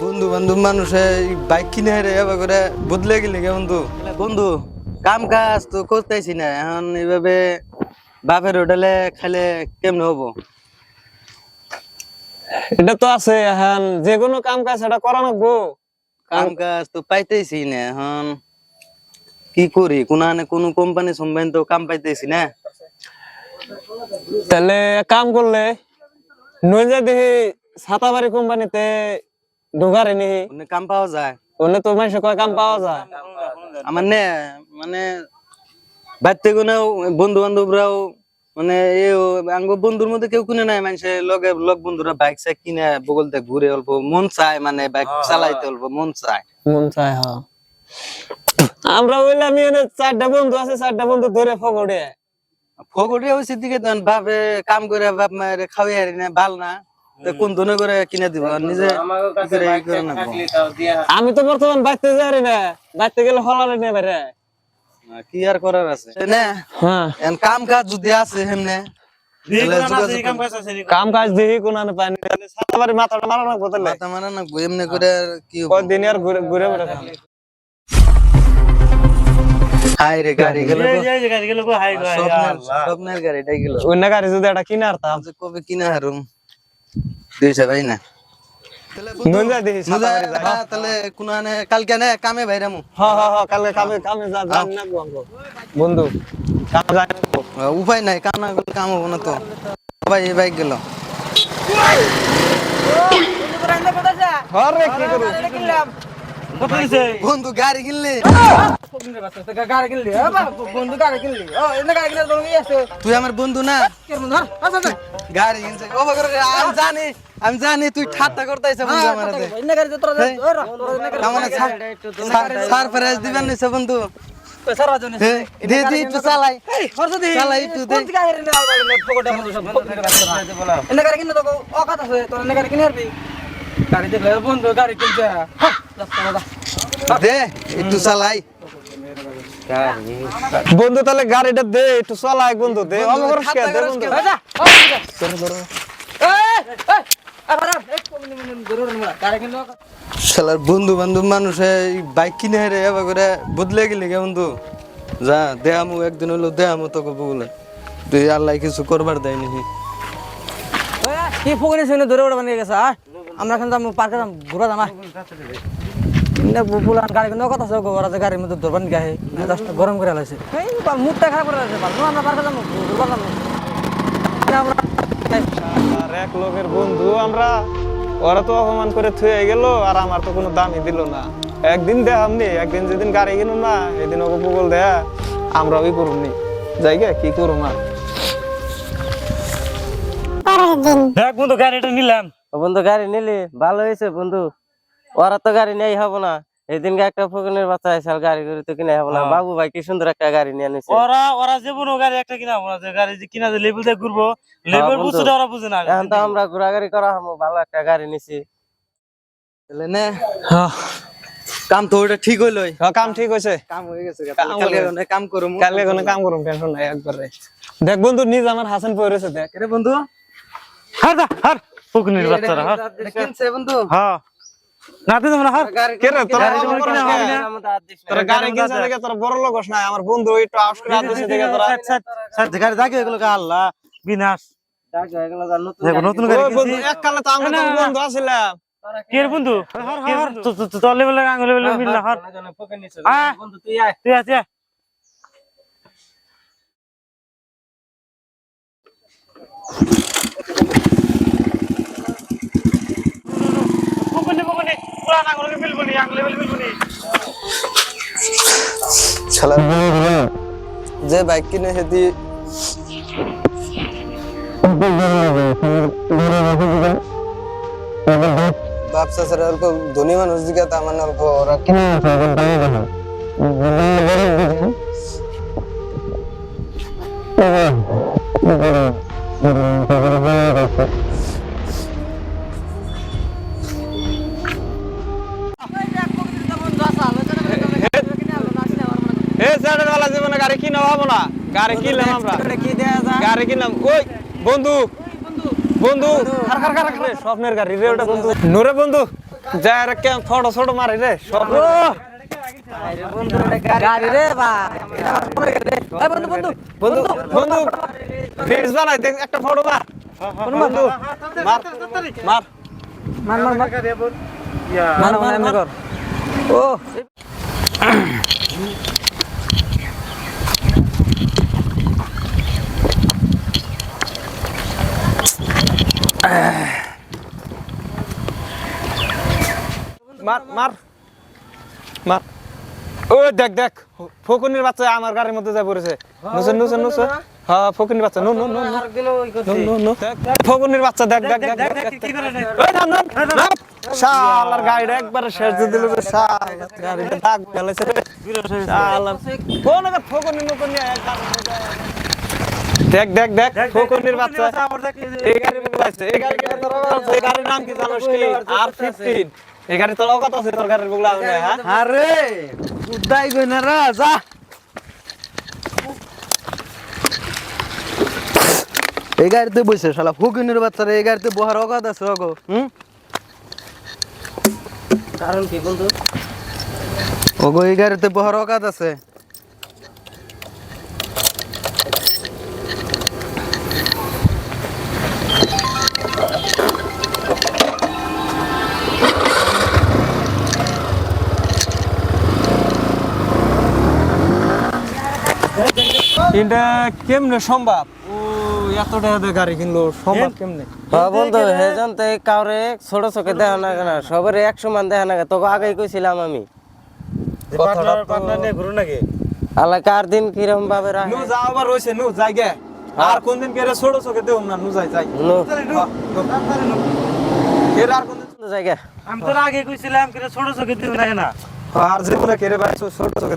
বন্ধু বান্ধব মানুষে বাইক কিনে রে এবার করে। বদলে গেলি গে বন্ধু? বন্ধু কাম কাজ তো করতেছি না। এখন এইভাবে বাপের হোটেলে খাইলে কেমনে হব? এটা তো আছে এখন যে কোনো কাম কাজ এটা করা লাগবো। কাম কাজ তো পাইতেছি না এখন কি করি? কোন কোন কোম্পানি সম্পানি তো কাম পাইতেছি না। তাহলে কাম করলে নইজা দেখি ছাতাবাড়ি কোম্পানিতে ঢোকারে নি। কাম পাওয়া যায়। ওনে তো মানুষ কয় কাম পাওয়া যায়। আমার নে মানে বাড়তে কোনো বন্ধু বান্ধবরাও মানে এ আঙ্গ বন্ধুর মধ্যে কেউ কিনে নাই মানুষে লগে লগ বন্ধুরা বাইক সাইক কিনে বগলতে ঘুরে অল্প মন চায় মানে বাইক চালাইতে অল্প মন চায়। মন চায় হ্যাঁ। আমরা বললাম আমি এনে চারটা বন্ধু আছে চারটা বন্ধু ধরে ফকড়ে ফগড়ে হয়েছে দিকে তখন বাপে কাম করে বাপ মায়ের খাওয়াই হারি না ভালো না। কোন ধনে করে কিনে দিব? নিজে না আমি তো বর্তমান বাইতে যাই না। বাইতে গেলে হলারে নেবে রে কি আর করার আছে? না হ্যাঁ। কাম কাজ যদি আছে হেমনে। কাম কাজ দেখি কোন পানি ছাতাবাড়ি মাথাটা মারা না বদলে মাথা মারা না এমনি করে কি হব? কদিন আর ঘুরে ঘুরে বেড়ে হাই রে গাড়ি গেল স্বপ্নের স্বপ্নের গাড়িটাই গেল। অন্য গাড়ি যদি একটা কিনে আরতাম যে কবে কিনা হারুম? দুইশো ভাই না? হ্যাঁ, হ্যাঁ হ্যাঁ হ্যাঁ। বন্ধু। উপায় নাই কাম না কাম হব না তো। ভাই এই বাইক গেল। কি বন্ধু গাড়ি কিনলি? তুই আমার বন্ধু না? গাড়ি কিনছে। আমি জানি আমি জানি তুই ঠাট্টা করতেছ বন্ধু আমার মানে সারপ্রাইজ দিবেন নিছে বন্ধু। হে, দে দে একটু চালাই। চালাই একটু দে। দে একটু চালাই। বন্ধু তাহলে গাড়িটা দে একটু চলাই বন্ধু দে। করস কে দে বন্ধু। শালার বন্ধু বান্ধব মানুষে বাইক কিনে রে এবার করে বদলে গেলি কে বন্ধু। যা দেহামু একদিন হলো দেহামু তোকে বলে তুই আল্লাহ কিছু করবার দেয়নি কি ফুকনি শুনে ধরে ওটা বানিয়ে গেছে আমরা এখন যাব পার্কে ঘুরা যাম আয় কিনে বুলান গাড়ি কোনো আছে ওরা যে গাড়ির মধ্যে ধরবার গায়ে দশটা গরম করে লাগছে এই মুখটা খারাপ করে লাগছে বাল। আমরা পার্কে যাব ঘুরবার যাব আমরা এক লোকের বন্ধু আমরা ওরা তো অপমান করে থুয়ে গেল আর আমার তো কোনো দামই দিল না। একদিন দেখামনি একদিন যেদিন গাড়ি কিনুম না এদিন ওকে ভূগোল দেয়া আমরা ওই করুম নি। যাই গে কি করুম আর? দেখ বন্ধু গাড়িটা নিলাম। বন্ধু গাড়ি নিলি ভালো হয়েছে বন্ধু। ওরা তো গাড়ি নেই হব না। এদিনকে একটা ফুকনের বাচ্চা এসে গাড়ি করে তো কিনে হব না। বাবু ভাই কি সুন্দর একটা গাড়ি নিয়ে নিছে ওরা ওরা যে কোনো গাড়ি একটা কিনা ওরা যে গাড়ি যে কিনা যে লেভেল দিয়ে ঘুরবো লেভেল বুঝতে ওরা বুঝে না। এখন তো আমরা ঘোরাঘুরি করা হব ভালো একটা গাড়ি নিছি। তাহলে নে। কাম তো ওটা ঠিক হইল কাম ঠিক হয়েছে কাম হয়ে গেছে কাম কালকে ওখানে কাম করুম। কালকে কোনো কাম করুম টেনশন নাই একবারে। দেখ বন্ধু নিজ আমার হাসান পড়েছে দেখ। রে বন্ধু? হার দা হার। ফুকনির বাচ্চারা হার। কিনছে বন্ধু? হ্যাঁ। না দিতে না হার কে রে তোরা না। তোরা গাড়ি কিনছে দেখে তোরা বড় লোক নাই আমার বন্ধু একটু আউস করে আদর্শ দেখে তোরা। সাইড, গাড়ি দেখে এগুলো আল্লাহ বিনাশ। নতুন গাড়ি বন্ধু কিনছি। এক কালে তো আমরা না, না। বন্ধু আছিলাম কে বন্ধু? কে তো- তো- তো- তোর লেভেলে মিল না হার আয়। তুই আয়। তুই আয় ফুকনি ফুকনি পুরা আঙুল মিলবো নি আঙুল লেভেল মিলবো নি শালা যে বাইক কিনে হেদি ব্যবসা স্যার অল্প ধনী মানুষ দিকে তার মানে অল্প ওরা কিনে এ কিনা হব না। গাড়ি কিনলাম আমরা। কি দেয়া যায়? গাড়ি কিনলাম। ওই বন্ধু। বন্ধু। স্বপ্নের গাড়ি রে ওটা বন্ধু। নুরে বন্ধু। যা রে কেম ফটো ছোট মারি রে স্বপ্ন গাড়ি। রে ভাই এটা আমার ফোনের গাড়ি রে। এই বন্ধু বন্ধু। বন্ধু বানাই দেখ একটা ফটো মার বন্ধু মার মার। ও। মার মার মার ও দেখ দেখ ফকুনির বাচ্চা আমার গাড়ির মধ্যে যা পড়েছে নুসে নুসে নুসে হ্যাঁ ফকুনির বাচ্চা no no no no no no ফকুনির বাচ্চা দেখ দেখ দেখ দেখ শালার গাড়িটা একবারে শেষ দিয়ে দিল শালা গাড়িটা দাগ ফেলেছে শালা কোন আবার ফকুনি নকুনি দেখ দেখ দেখ ফকুনির বাচ্চা এই গাড়ি মধ্যে আছে এই গাড়ি কেন তোর বাবা আছে? এই গাড়ির নাম কি জানোস কি? আর ফিফটিন এই গাড়ি তোর আছে গাড়ির বুগলা হবে হ্যাঁ? আরে উদ্দাই গই না রা যা। এই গাড়িতে বসে শালা ফুকিনের বাচ্চারা এই গাড়িতে বহার অগাধ আছে অগো হুম? কারণ কি বন্ধু? ওগো এই গাড়িতে বহার অগাধ আছে। এটা কেমনে সম্ভব? ও এত টাকা দিয়ে গাড়ি কিনলো সম্ভব কেমনে? হ্যাঁ বন্ধু হেজন তো কাউরে ছোট চোখে দেখা না কেন সবার একশো মান দেখা না তোকে আগেই কইছিলাম আমি। ঘুরো নাকি? আল্লাহ কার দিন কিরম ভাবে রাখে? নু যা আবার রইছে নু যাই গে। আর কোন দিন কেরে ছোট চোখে দেব না নু যাই যাই। নু। এর আর কোন দিন জায়গা আমি তো আগে কইছিলাম কিন্তু ছোট চোখে দিও না না আর যে কোনো কেরে ভাই ছোট চোখে